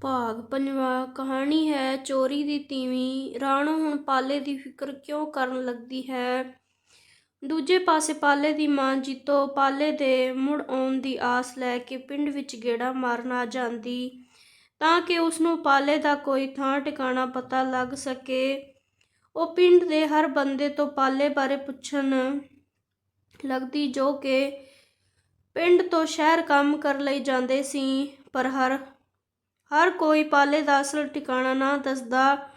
ਭਾਗ ਪੰਜਵਾਂ, ਕਹਾਣੀ ਹੈ ਚੋਰੀ ਦੀ ਤੀਵੀਂ। ਰਾਣੋ ਹੁਣ ਪਾਲੇ ਦੀ ਫਿਕਰ ਕਿਉਂ ਕਰਨ ਲੱਗਦੀ ਹੈ? ਦੂਜੇ ਪਾਸੇ ਪਾਲੇ ਦੀ ਮਾਂ ਜੀਤੋ ਪਾਲੇ ਦੇ ਮੁੜ ਆਉਣ ਦੀ ਆਸ ਲੈ ਕੇ ਪਿੰਡ ਵਿੱਚ ਗੇੜਾ ਮਾਰਨ ਆ ਜਾਂਦੀ। ਤਾਂ ਕਿ ਉਸ ਨੂੰ ਪਾਲੇ ਦਾ ਕੋਈ ਥਾਂ ਟਿਕਾਣਾ ਪਤਾ ਲੱਗ ਸਕੇ। ਉਹ ਪਿੰਡ ਦੇ ਹਰ ਬੰਦੇ ਤੋਂ ਪਾਲੇ ਬਾਰੇ ਪੁੱਛਣ ਲੱਗਦੀ ਜੋ ਕਿ ਪਿੰਡ ਤੋਂ ਸ਼ਹਿਰ ਕੰਮ ਕਰਨ ਲਈ ਜਾਂਦੇ ਸੀ। ਪਰ ਹਰ ਹਰ ਕੋਈ ਪਾਲੇ ਦਾ ਅਸਲ ਟਿਕਾਣਾ ਨਾ ਦੱਸਦਾ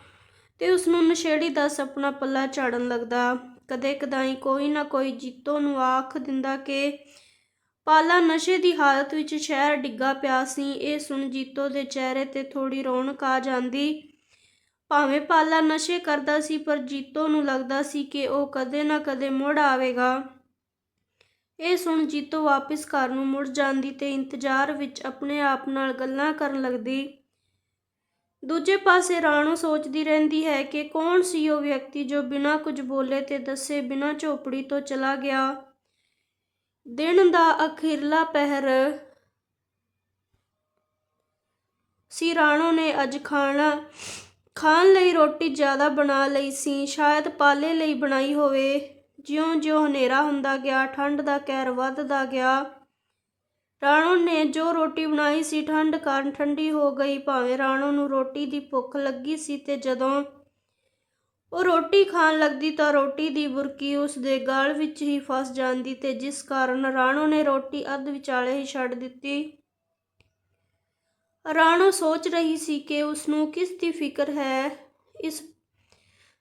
ਤੇ ਉਸ ਨੂੰ ਨਸ਼ੇੜੀ ਦਾ ਸੁਪਨਾ ਪੱਲਾ ਝਾੜਨ ਲੱਗਦਾ। ਕਦੇ ਕਦਾਈ ਕੋਈ ਨਾ ਕੋਈ ਜੀਤੋ ਨੂੰ ਆਖ ਦਿੰਦਾ ਕਿ ਪਾਲਾ ਨਸ਼ੇ ਦੀ ਹਾਲਤ ਵਿੱਚ ਸ਼ਹਿਰ ਡਿੱਗਾ ਪਿਆ ਸੀ। ਇਹ ਸੁਣ ਜੀਤੋ ਦੇ ਚਿਹਰੇ ਤੇ ਥੋੜੀ ਰੌਣਕ ਆ ਜਾਂਦੀ। ਭਾਵੇਂ ਪਾਲਾ ਨਸ਼ੇ ਕਰਦਾ ਸੀ, ਪਰ ਜੀਤੋ ਨੂੰ ਲੱਗਦਾ ਸੀ ਕਿ ਉਹ ਕਦੇ ਨਾ ਕਦੇ ਮੁੜ ਆਵੇਗਾ। ਇਹ ਸੁਣ ਜੀਤੋ ਵਾਪਿਸ ਘਰ ਨੂੰ ਮੁੜ ਜਾਂਦੀ ਤੇ ਇੰਤਜ਼ਾਰ ਵਿੱਚ ਆਪਣੇ ਆਪ ਨਾਲ ਗੱਲਾਂ ਕਰਨ ਲੱਗਦੀ। ਦੂਜੇ ਪਾਸੇ ਰਾਣੋ ਸੋਚਦੀ ਰਹਿੰਦੀ ਹੈ ਕਿ ਕੌਣ ਸੀ ਉਹ ਵਿਅਕਤੀ ਜੋ ਬਿਨਾਂ ਕੁਝ ਬੋਲੇ ਤੇ ਦੱਸੇ ਬਿਨਾਂ ਝੋਪੜੀ ਤੋਂ ਚਲਾ ਗਿਆ। ਦਿਨ ਦਾ ਅਖੀਰਲਾ ਪਹਿਰ ਸੀ। ਰਾਣੋ ਨੇ ਅੱਜ ਖਾਣਾ, ਖਾਣ ਲਈ ਰੋਟੀ ਜ਼ਿਆਦਾ ਬਣਾ ਲਈ ਸੀ। ਸ਼ਾਇਦ ਪਾਲੇ ਲਈ ਬਣਾਈ ਹੋਵੇ। ਜਿਉਂ-ਜਿਉਂ ਹਨੇਰਾ ਹੁੰਦਾ ਗਿਆ, ਠੰਡ ਦਾ ਕਹਿਰ ਵੱਧਦਾ ਗਿਆ। ਰਾਣੋ ਨੇ ਜੋ ਰੋਟੀ ਬਣਾਈ ਸੀ, ਠੰਡ ਕਾਰਨ ਠੰਡੀ ਹੋ ਗਈ। ਭਾਵੇਂ ਰਾਣੋ ਨੂੰ ਰੋਟੀ ਦੀ ਭੁੱਖ ਲੱਗੀ ਸੀ ਤੇ ਜਦੋਂ ਉਹ ਰੋਟੀ ਖਾਣ ਲੱਗਦੀ ਤਾਂ ਰੋਟੀ ਦੀ ਬੁਰਕੀ ਉਸ ਦੇ ਗਲ ਵਿੱਚ ਹੀ ਫਸ ਜਾਂਦੀ ਤੇ ਜਿਸ ਕਾਰਨ ਰਾਣੋ ਨੇ ਰੋਟੀ ਅੱਧ ਵਿਚਾਲੇ ਹੀ ਛੱਡ ਦਿੱਤੀ। ਰਾਣੋ ਸੋਚ ਰਹੀ ਸੀ ਕਿ ਉਸ ਨੂੰ ਕਿਸ ਦੀ ਫਿਕਰ ਹੈ? ਇਸ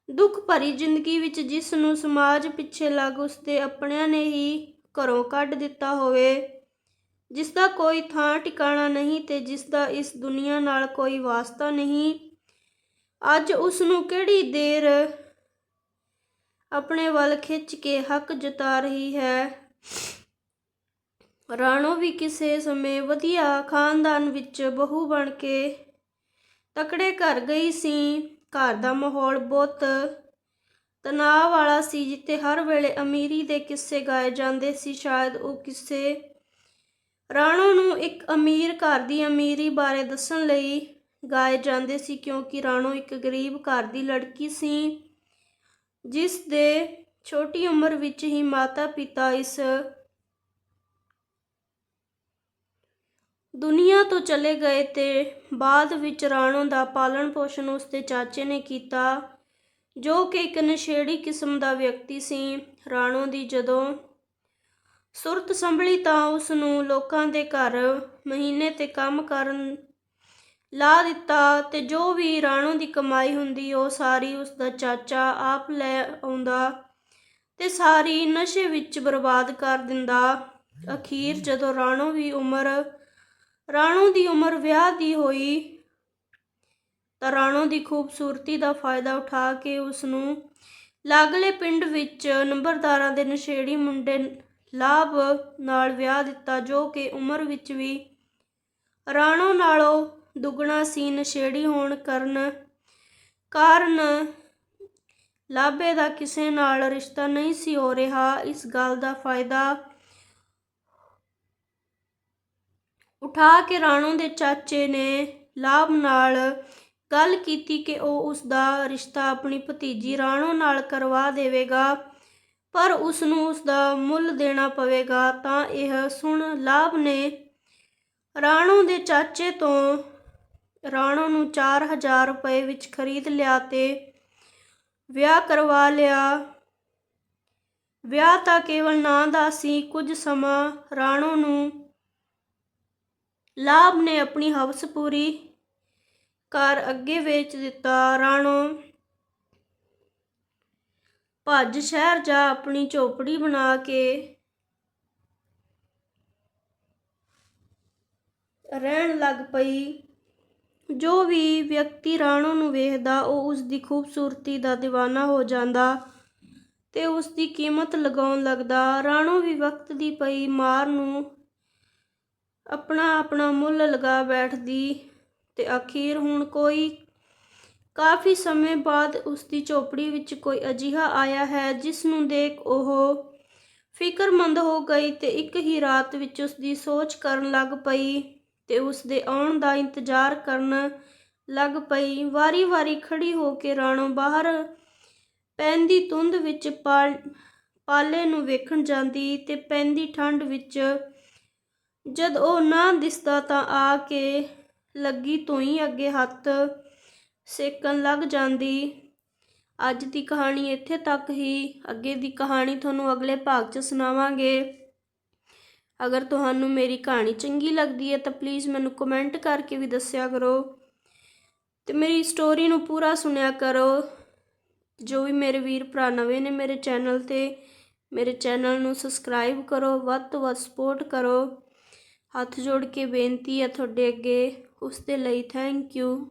ਦੁੱਖ ਭਰੀ ਜ਼ਿੰਦਗੀ ਵਿੱਚ ਜਿਸ ਨੂੰ ਸਮਾਜ ਪਿੱਛੇ ਲੱਗ ਉਸਦੇ ਆਪਣਿਆਂ ਨੇ ਹੀ ਘਰੋਂ ਕੱਢ ਦਿੱਤਾ ਹੋਵੇ, ਜਿਸ ਦਾ ਕੋਈ ਥਾਂ ਟਿਕਾਣਾ ਨਹੀਂ ਤੇ ਜਿਸ ਦਾ ਇਸ ਦੁਨੀਆ ਨਾਲ ਕੋਈ ਵਾਸਤਾ ਨਹੀਂ, ਅੱਜ ਉਸ ਨੂੰ ਕਿਹੜੀ ਦੇਰ ਆਪਣੇ ਵੱਲ ਖਿੱਚ ਕੇ ਹੱਕ ਜਤਾ ਰਹੀ ਹੈ? ਰਾਣੋ ਵੀ ਕਿਸੇ ਸਮੇਂ ਵਧੀਆ ਖਾਨਦਾਨ ਵਿੱਚ ਬਹੂ ਬਣ ਕੇ ਤਕੜੇ ਘਰ ਗਈ ਸੀ। ਘਰ ਦਾ ਮਾਹੌਲ ਬਹੁਤ ਤਣਾਅ ਵਾਲਾ ਸੀ, ਜਿੱਥੇ ਹਰ ਵੇਲੇ ਅਮੀਰੀ ਦੇ ਕਿੱਸੇ ਗਾਏ ਜਾਂਦੇ ਸੀ। ਸ਼ਾਇਦ ਉਹ ਕਿਸੇ ਰਾਣੋ ਨੂੰ ਇੱਕ ਅਮੀਰ ਘਰ ਦੀ ਅਮੀਰੀ ਬਾਰੇ ਦੱਸਣ ਲਈ ਗਾਏ ਜਾਂਦੇ ਸੀ, ਕਿਉਂਕਿ ਰਾਣੋ ਇੱਕ ਗਰੀਬ ਘਰ ਦੀ ਲੜਕੀ ਸੀ, ਜਿਸ ਦੇ ਛੋਟੀ ਉਮਰ ਵਿੱਚ ਹੀ ਮਾਤਾ-ਪਿਤਾ ਇਸ ਦੁਨੀਆ ਤੋਂ ਚਲੇ ਗਏ ਤੇ ਬਾਅਦ ਵਿੱਚ ਰਾਣੋ ਦਾ ਪਾਲਣ ਪੋਸ਼ਣ ਉਸਦੇ ਚਾਚੇ ਨੇ ਕੀਤਾ, ਜੋ ਕਿ ਇੱਕ ਨਸ਼ੇੜੀ ਕਿਸਮ ਦਾ ਵਿਅਕਤੀ ਸੀ। ਰਾਣੋ ਦੀ ਜਦੋਂ ਸੁਰਤ ਸੰਭਲੀ ਤਾਂ ਉਸ ਨੂੰ ਲੋਕਾਂ ਦੇ ਘਰ ਮਹੀਨੇ ਤੇ ਕੰਮ ਕਰਨ ਲਾ ਦਿੱਤਾ ਤੇ ਜੋ ਵੀ ਰਾਣੋ ਦੀ ਕਮਾਈ ਹੁੰਦੀ, ਉਹ ਸਾਰੀ ਉਸ ਦਾ ਚਾਚਾ ਆਪ ਲੈ ਆਉਂਦਾ ਤੇ ਸਾਰੀ ਨਸ਼ੇ ਵਿੱਚ ਬਰਬਾਦ ਕਰ ਦਿੰਦਾ। ਅਖੀਰ ਜਦੋਂ ਰਾਣੋ ਵੀ ਉਮਰ ਰਾਣੋ ਦੀ ਉਮਰ ਵਿਆਹ ਦੀ ਹੋਈ। ਤਾਂ ਰਾਣੋ ਦੀ ਖੂਬਸੂਰਤੀ ਦਾ ਫਾਇਦਾ ਉਠਾ ਕੇ ਉਸ ਨੂੰ ਲਾਗਲੇ ਪਿੰਡ ਵਿੱਚ ਨੰਬਰਦਾਰਾਂ ਦੇ ਨਸ਼ੇੜੀ ਮੁੰਡੇ ਲਾਭ ਨਾਲ ਵਿਆਹ ਦਿੱਤਾ, ਜੋ ਕਿ ਉਮਰ ਵਿੱਚ ਵੀ ਰਾਣੋ ਨਾਲੋਂ ਦੁੱਗਣਾ ਸੀ। ਨਸ਼ੇੜੀ ਹੋਣ ਕਰਨ ਕਾਰਨ ਲਾਭੇ ਦਾ ਕਿਸੇ ਨਾਲ ਰਿਸ਼ਤਾ ਨਹੀਂ ਸੀ ਹੋ ਰਿਹਾ। ਇਸ ਗੱਲ ਦਾ ਫਾਇਦਾ ਉਠਾ ਕੇ ਰਾਣੋ ਦੇ ਚਾਚੇ ਨੇ ਲਾਭ ਨਾਲ ਗੱਲ ਕੀਤੀ ਕਿ ਉਹ ਉਸ ਦਾ ਰਿਸ਼ਤਾ ਆਪਣੀ ਭਤੀਜੀ ਰਾਣੋ ਨਾਲ ਕਰਵਾ ਦੇਵੇਗਾ, ਪਰ ਉਸ ਨੂੰ ਉਸ ਦਾ ਮੁੱਲ ਦੇਣਾ ਪਵੇਗਾ। ਤਾਂ ਇਹ ਸੁਣ ਲਾਭ ਨੇ ਰਾਣੋ ਦੇ ਚਾਚੇ ਤੋਂ ਰਾਣੋ ਨੂੰ 4000 ਰੁਪਏ ਵਿੱਚ ਖਰੀਦ ਲਿਆ ਤੇ ਵਿਆਹ ਕਰਵਾ ਲਿਆ। ਵਿਆਹ ਤਾਂ ਕੇਵਲ ਨਾਂ ਦਾ ਸੀ, ਕੁਝ ਸਮਾਂ ਰਾਣੋ ਨੂੰ ਲਾਭ ਨੇ ਆਪਣੀ ਹਵਸ ਪੂਰੀ ਕਰ ਅੱਗੇ ਵੇਚ ਦਿੱਤਾ। ਰਾਣੋ, ਭੱਜ ਸ਼ਹਿਰ ਜਾ ਆਪਣੀ ਝੋਪੜੀ ਬਣਾ ਕੇ ਰਹਿਣ ਲੱਗ ਪਈ। ਜੋ ਵੀ ਵਿਅਕਤੀ ਰਾਣੋ ਨੂੰ ਵੇਖਦਾ, ਉਹ ਉਸ ਦੀ ਖੂਬਸੂਰਤੀ ਦਾ دیਵਾਨਾ ਹੋ ਜਾਂਦਾ ਤੇ ਉਸ ਦੀ ਕੀਮਤ ਲਗਾਉਣ ਲੱਗਦਾ। ਰਾਣੋ ਵੀ ਵਕਤ ਦੀ ਪਈ ਮਾਰ ਨੂੰ ਆਪਣਾ ਆਪਣਾ ਮੁੱਲ ਲਗਾ ਬੈਠਦੀ ਤੇ ਅਖੀਰ ਹੁਣ ਕੋਈ ਕਾਫੀ ਸਮੇਂ ਬਾਅਦ ਉਸ ਦੀ ਝੋਪੜੀ ਵਿੱਚ ਕੋਈ ਅਜਿਹਾ ਆਇਆ ਹੈ ਜਿਸ ਨੂੰ ਦੇਖ ਉਹ ਫਿਕਰਮੰਦ ਹੋ ਗਈ ਤੇ ਇੱਕ ਹੀ ਰਾਤ ਵਿੱਚ ਉਸ ਦੀ ਸੋਚ ਕਰਨ ਲੱਗ ਪਈ ਤੇ ਉਸ ਦੇ ਆਉਣ ਦਾ ਇੰਤਜ਼ਾਰ ਕਰਨ ਲੱਗ ਪਈ। ਵਾਰੀ-ਵਾਰੀ ਖੜੀ ਹੋ ਕੇ ਰਾਣੋ ਬਾਹਰ ਪੈਂਦੀ ਧੁੰਦ ਵਿੱਚ ਪਾਲ, ਪਾਲੇ ਨੂੰ ਵੇਖਣ ਜਾਂਦੀ ਤੇ ਪੈਂਦੀ ਠੰਡ ਵਿੱਚ ਜਦ ਉਹ ਨਾ ਦਿਸਦਾ ਤਾਂ ਆ ਕੇ ਲੱਗੀ ਧੂਈ ਅੱਗੇ ਹੱਥ ਸੇਕਣ ਲੱਗ ਜਾਂਦੀ। ਅੱਜ ਦੀ ਕਹਾਣੀ ਇੱਥੇ ਤੱਕ ਹੀ। ਅੱਗੇ ਦੀ ਕਹਾਣੀ ਤੁਹਾਨੂੰ ਅਗਲੇ ਭਾਗ 'ਚ ਸੁਣਾਵਾਂਗੇ। ਅਗਰ ਤੁਹਾਨੂੰ ਮੇਰੀ ਕਹਾਣੀ ਚੰਗੀ ਲੱਗਦੀ ਹੈ ਤਾਂ ਪਲੀਜ਼ ਮੈਨੂੰ ਕਮੈਂਟ ਕਰਕੇ ਵੀ ਦੱਸਿਆ ਕਰੋ ਤੇ ਮੇਰੀ ਸਟੋਰੀ ਨੂੰ ਪੂਰਾ ਸੁਣਿਆ ਕਰੋ। ਜੋ ਵੀ ਮੇਰੇ ਵੀਰ ਭਰਾ ਨਵੇਂ ਨੇ ਮੇਰੇ ਚੈਨਲ ਤੇ, ਮੇਰੇ ਚੈਨਲ ਨੂੰ ਸਬਸਕ੍ਰਾਈਬ ਕਰੋ, ਵੱਧ ਤੋਂ ਵੱਧ ਸਪੋਰਟ ਕਰੋ। ਹੱਥ ਜੋੜ ਕੇ ਬੇਨਤੀ ਹੈ ਤੁਹਾਡੇ ਅੱਗੇ ਉਸ ਦੇ ਲਈ ਥੈਂਕ ਯੂ